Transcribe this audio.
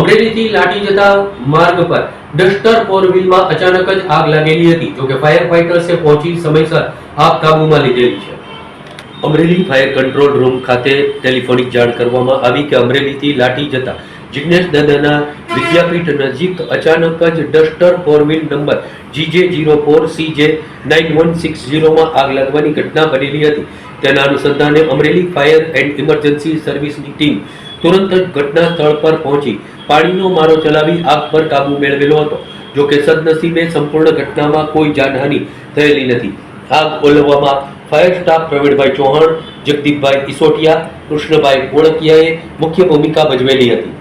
અમરેલીથી લાટી જતા માર્ગ પર ડસ્ટર ફોર વ્હીલમાં અચાનક જ આગ લાગેલી હતી. જોકે ફાયર ફાઇટર્સે પહોંચી સમયસર આગ કાબૂમાં લીધેલી છે. અમરેલી ફાયર કંટ્રોલ રૂમ ખાતે ટેલિફોનિક જાણ કરવામાં આવી કે અમરેલીથી લાઠી જતા જિજ્ઞેશ દાદાના વિદ્યાપીઠ નજીક અચાનક જ Duster four wheel number GJ zero four CJ nine one six ઝીરોમાં આગ લાગવાની ઘટના બનેલી હતી. તેના અનુસંધાને અમરેલી ફાયર એન્ડ ઇમરજન્સી સર્વિસની ટીમ તુરંત જ ઘટના સ્થળ પર પહોંચી પાણીનો મારો ચલાવી આગ પર કાબુ મેળવેલો હતો. જો કે સદનસીબે સંપૂર્ણ ઘટનામાં કોઈ જાનહાનિ થયેલી નથી. આગ ઓલવવામાં ફાયર સ્ટાફ પ્રવીણભાઈ ચૌહાણ, જગદીપભાઈ ઇસોટિયા કૃષ્ણભાઈ ઓળકિયાએ મુખ્ય ભૂમિકા ભજવેલી હતી.